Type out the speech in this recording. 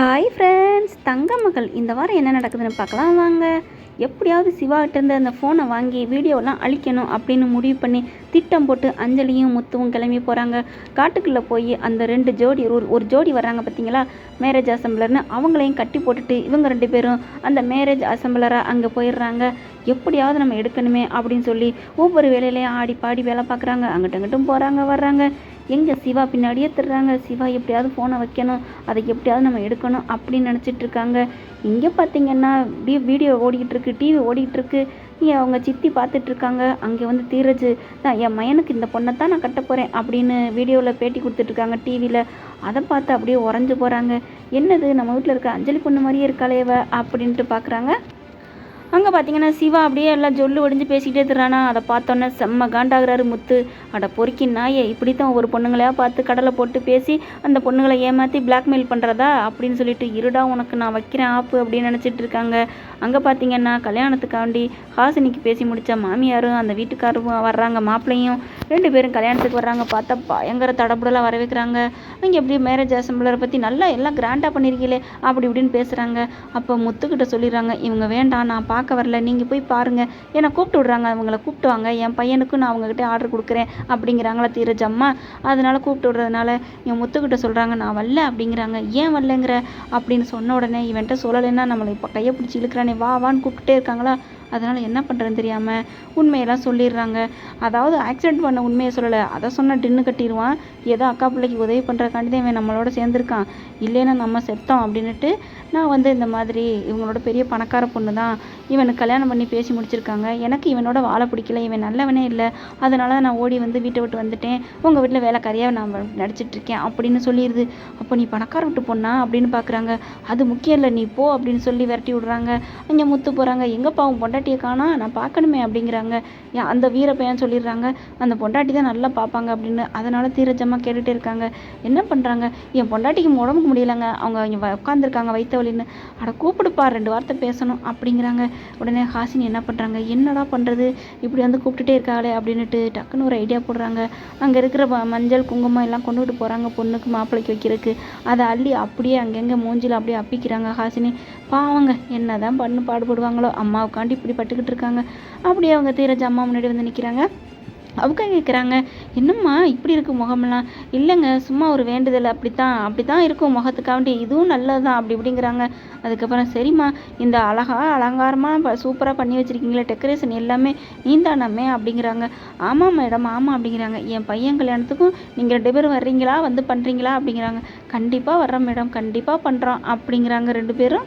Hi friends தங்க மகள் இந்த வாரம் என்ன நடக்குதுன்னு பார்க்கலாம் வாங்க. எப்படியாவது சிவாகிட்டேருந்து அந்த ஃபோனை வாங்கி வீடியோலாம் அழிக்கணும் அப்படின்னு முடிவு பண்ணி திட்டம் போட்டு அஞ்சலியும் முத்துவும் கிளம்பி போகிறாங்க காட்டுக்குள்ளே போய் அந்த ரெண்டு ஜோடி ஒரு ஒரு ஜோடி வர்றாங்க பார்த்தீங்களா மேரேஜ் அசம்பிளர்னு அவங்களையும் கட்டி போட்டுட்டு இவங்க ரெண்டு பேரும் அந்த மேரேஜ் அசம்பிளராக அங்கே போயிடுறாங்க. எப்படியாவது நம்ம எடுக்கணுமே அப்படின்னு சொல்லி ஒவ்வொரு வேலையிலையும் ஆடி பாடி வேலை பார்க்குறாங்க. அங்கிட்டும் அங்கிட்டும் போகிறாங்க வர்றாங்க. எங்கே சிவா பின்னாடியே திருறாங்க. சிவா எப்படியாவது ஃபோனை வைக்கணும். அதை எப்படியாவது நம்ம எடுக்கணும் அப்படின்னு நினச்சிட்டு இருக்காங்க. இங்கே பார்த்தீங்கன்னா வீ வீடியோ ஓடிக்கிட்டு இருக்கு டிவி ஓடிக்கிட்டு இருக்கு. அவங்க சித்தி பார்த்துட்டு இருக்காங்க. அங்கே வந்து தீரஜ் தான் என் மயனுக்கு இந்த பொண்ணை தான் நான் கட்ட போகிறேன் அப்படின்னு வீடியோவில் பேட்டி கொடுத்துட்ருக்காங்க டிவியில் அதை பார்த்து அப்படியே உறைஞ்சு போகிறாங்க என்னது நம்ம வீட்டில் இருக்க அஞ்சலி பொண்ணு மாதிரியே இருக்காளே அப்படின்ட்டு பார்க்குறாங்க அங்கே பார்த்தீங்கன்னா சிவா அப்படியே எல்லாம் ஜொல்லு ஒடிஞ்சு பேசிக்கிட்டே இருக்கிறானா அதை பார்த்தோன்னே செம்ம காண்டாகிறாரு முத்து. அட பொறுக்கி நாயே இப்படி தான் ஒவ்வொரு பொண்ணுங்களையா பார்த்து கடலை போட்டு பேசி அந்த பொண்ணுங்களை ஏமாற்றி பிளாக்மெயில் பண்ணுறதா அப்படின்னு சொல்லிட்டு இருடா உனக்கு நான் வைக்கிறேன் ஆப்பு அப்படின்னு நினச்சிட்டு இருக்காங்க. அங்கே பார்த்தீங்கன்னா கல்யாணத்துக்காண்டி ஹாசினிக்கு பேசி முடித்த மாமியாரும் அந்த வீட்டுக்காரும் வர்றாங்க மாப்பிள்ளையும். ரெண்டு பேரும் கல்யாணத்துக்கு வர்றாங்க பார்த்தா பயங்கர தடபுடலாக வர வைக்கிறாங்க. அங்கே எப்படி மேரேஜ் அசம்பிளரை பற்றி நல்லா எல்லாம் கிராண்டாக பண்ணியிருக்கீங்களே அப்படி இப்படின்னு பேசுகிறாங்க அப்போ முத்துக்கிட்ட சொல்லிடுறாங்க இவங்க வேண்டாம் நான் பார்க்க வரல. நீங்கள் போய் பாருங்கள் ஏன்னா கூப்பிட்டு விட்றாங்க. அவங்கள கூப்பிட்டு வாங்க. என் பையனுக்கும் நான் அவங்கக்கிட்ட ஆர்டர் கொடுக்குறேன் அப்படிங்கிறாங்களா தீரஜம்மா அதனால் அதனால கூப்பிட்டு விடுறதுனால என் முத்துக்கிட்ட சொல்கிறாங்க நான் வரல அப்படிங்கிறாங்க. ஏன் வரலங்கிற? அப்படின்னு சொன்ன உடனே இவன்ட்ட சொல்லலைன்னா நம்மளை இப்போ கையை பிடிச்சி இழுக்கிறானே. வா வான்னு கூப்பிட்டே இருக்காங்களா? அதனால் என்ன பண்ணுறதுன்னு தெரியாமல் உண்மையெல்லாம் சொல்லிடுறாங்க. அதாவது ஆக்சிடென்ட் பண்ண உண்மையை சொல்லலை. அதை சொன்னால் டின்னு கட்டிடுவான். ஏதோ அக்கா பிள்ளைக்கு உதவி பண்ணுறக்காண்டி தான் இவன் நம்மளோட சேர்ந்துருக்கான். இல்லைன்னா நம்ம செத்தோம் அப்படின்னுட்டு நான் வந்து இந்த மாதிரி இவங்களோட பெரிய பணக்கார பொண்ணு தான். இவனுக்கு கல்யாணம் பண்ணி பேசி முடிச்சிருக்காங்க. எனக்கு இவனோட வாழ பிடிக்கல. இவன் நல்லவனே இல்லை. அதனால நான் ஓடி வந்து வீட்டை விட்டு வந்துட்டேன். உங்கள் வீட்டில் வேலைக்காரியாக நான் நடிச்சிட்ருக்கேன் அப்படின்னு சொல்லிடுது. அப்போ நீ பணக்கார விட்டு பொண்ணா அப்படின்னு பார்க்குறாங்க அது முக்கியம் இல்லை. நீ போ அப்படின்னு சொல்லி விரட்டி விடுறாங்க. அங்கே முத்து போகிறாங்க எங்கப்பா உன் பொண்டாட்டியை காணா நான் பார்க்கணுமே அப்படிங்கிறாங்க. ஏன் அந்த வீர பையன் சொல்லிடுறாங்க அந்த பொண்டாட்டி தான் நல்லா பார்ப்பாங்க அப்படின்னு. அதனால தீரஜமாக கேட்டுகிட்டே இருக்காங்க. என்ன பண்ணுறாங்க என் பொண்டாட்டிக்கு உடம்புக்கு முடியலங்க. அவங்க உட்காந்துருக்காங்க வைத்த வலின்னு அட கூப்பிடுப்பா ரெண்டு வார்த்தை பேசணும் அப்படிங்கிறாங்க. உடனே ஹாசினி என்ன பண்ணுறாங்க என்னடா பண்ணுறது இப்படி வந்து கூப்பிட்டுட்டே இருக்காங்களே அப்படின்னுட்டு டக்குன்னு ஒரு ஐடியா போடுறாங்க. அங்கே இருக்கிற ம- மஞ்சள் குங்குமம் எல்லாம் கொண்டுகிட்டு போகிறாங்க பொண்ணுக்கு மாப்பிள்ளைக்கு வைக்கிறதுக்கு. அதை அள்ளி அப்படியே அங்கங்கே மூஞ்சில் அப்படியே அப்பிக்கிறாங்க ஹாசினி. பாவங்க என்ன தான் பண்ணு பாடுபடுவாங்களோ அம்மாவுக்காண்டி இப்படி பட்டுக்கிட்டு இருக்காங்க. அப்படியே அவங்க தீரஜ் அம்மா முன்னாடி வந்து நிற்கிறாங்க அவங்க கேட்குறாங்க என்னம்மா இப்படி இருக்கும் முகமெல்லாம்? இல்லைங்க சும்மா ஒரு வேண்டுதல் அப்படித்தான் அப்படித்தான் இருக்கும் முகத்துக்காண்டி. இதுவும் நல்லது தான் அப்படி இப்படிங்கிறாங்க. அதுக்கப்புறம் சரிம்மா இந்த அழகா அலங்காரமாக சூப்பராக பண்ணி வச்சுருக்கீங்களே டெக்கரேஷன் எல்லாமே நீந்தானமே அப்படிங்கிறாங்க. ஆமாம் மேடம் ஆமாம் அப்படிங்கிறாங்க. என் பையன் கல்யாணத்துக்கும் நீங்கள் ரெண்டு பேரும் வர்றீங்களா? வந்து பண்ணுறீங்களா அப்படிங்கிறாங்க. கண்டிப்பாக வர்றோம் மேடம் கண்டிப்பாக பண்ணுறோம் அப்படிங்கிறாங்க ரெண்டு பேரும்.